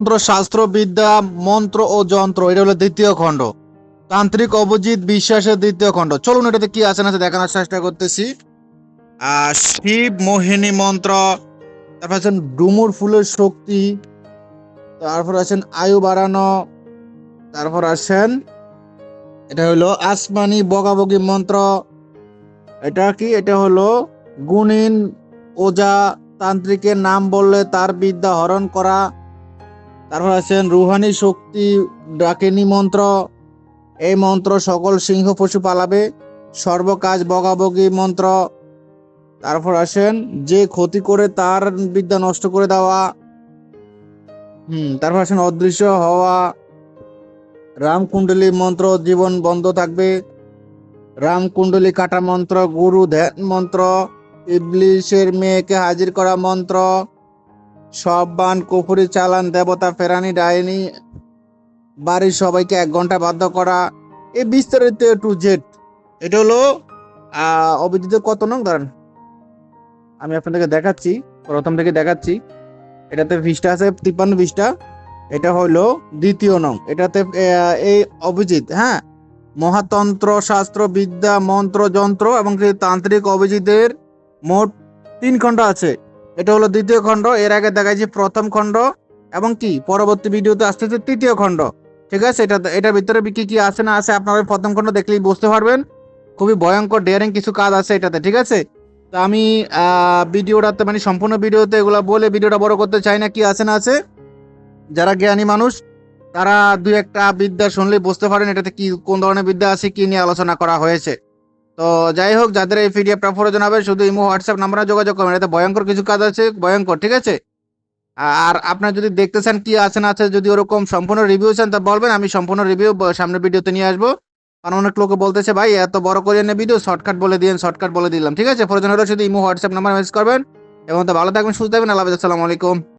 মন্ত্র, শাস্ত্রবিদ্যা, মন্ত্র ও যন্ত্র, এটা হলো দ্বিতীয় খণ্ড। তান্ত্রিক অভিজিৎ বিশ্বাসের দ্বিতীয় খণ্ড। চলুন এটাতে কি আছে না দেখানোর চেষ্টা করতেছি। শিব মোহিনী মন্ত্র, তারপর আছেন ডুমুর ফুলের শক্তি, তারপর আছেন আয়ু বাড়ানো, তারপর আছেন, এটা হলো আসমানি বগাবগি মন্ত্র। এটা কি? এটা হলো গুণিন ওজা, তান্ত্রিকের নাম বললে তার বিদ্যা হরণ করা। তারপর আছেন, রুহানি শক্তি ডাকেনি মন্ত্র। এই মন্ত্র সকল সিংহ পশু পালাবে, সর্বকাজ বগাবগি মন্ত্র। তারপর আসেন যে ক্ষতি করে তার বিদ্যা নষ্ট করে দেওয়া। হুম, তারপর আসেন অদৃশ্য হওয়া। রামকুণ্ডলী মন্ত্র, জীবন বন্ধ থাকবে। রামকুণ্ডলী কাটা মন্ত্র, গুরু ধ্যান মন্ত্র। ইবলিশের মেয়েকে হাজির করা মন্ত্র। সব বান কুফুরি চালান দেবতা ফেরানি ডাইনি। বাড়ির সবাইকে এক ঘণ্টা বাধ্য করা। এই বিস্তারিত টু জেড। এটা হলো অভিজিতের কত নং দাঁড়ান আমি আপনাদেরকে দেখাচ্ছি, প্রথম থেকে দেখাচ্ছি। এটাতে ভিসটা আছে, তিপ্পান্ন ভিসটা এটা হলো দ্বিতীয় নং। এটাতে এই অভিজিৎ হ্যাঁ? মহাতন্ত্র, শাস্ত্র, বিদ্যা, মন্ত্র, যন্ত্র এবং তান্ত্রিক অভিজিতের মোট তিন খণ্ড আছে। এটা হলো দ্বিতীয় খণ্ড। এর আগে দেখাইছি প্রথম খণ্ড এবং কি? পরবর্তী ভিডিওতে আসতেছে তৃতীয় খণ্ড। ঠিক আছে? এটা এটার ভিতরে কি কি আছে না আছে আপনারা প্রথম খণ্ড দেখলেই বুঝতে পারবেন। খুবই ভয়ঙ্কর ডেয়ারিং কিছু কাজ আছে এটাতে, ঠিক আছে? তো আমি ভিডিওটাতে মানে সম্পূর্ণ ভিডিওতে এগুলো বলে ভিডিওটা বড় করতে চাই না কি আছে না আছে। যারা জ্ঞানী মানুষ, তারা দু একটা বিদ্যা শুনলেই বুঝতে পারেন এটাতে কি, কোন ধরনের বিদ্যা আছে, কি নিয়ে আলোচনা করা হয়েছে। তো যাই হোক, যাদের এই পিডিএফটা প্রয়োজন হবে, শুধু ইমো হোয়াটসঅ্যাপ নাম্বারে যোগাযোগ করবেন। এতে ভয়ঙ্কর কিছু কাজ আছে, ভয়ঙ্কর, ঠিক আছে? আর আপনার যদি দেখতে চান কি আছে না আছে, যদি ওরকম সম্পূর্ণ রিভিউ চান, তা বলবেন, আমি সম্পূর্ণ রিভিউ সামনের ভিডিওতে নিয়ে আসব। কারণ অনেক লোকে বলতেছে, ভাই, এত বড় করে এনে ভিডিও শর্টকাট বলে দিন শর্টকাট বলে দিলাম। ঠিক আছে? প্রয়োজন হলে শুধু ইমো হোয়াটসঅ্যাপ নাম্বার মেসেজ করবেন। এবং তো ভালো থাকবেন, সুস্থ থাকবেন, আল্লাহ আসসালামু আলাইকুম।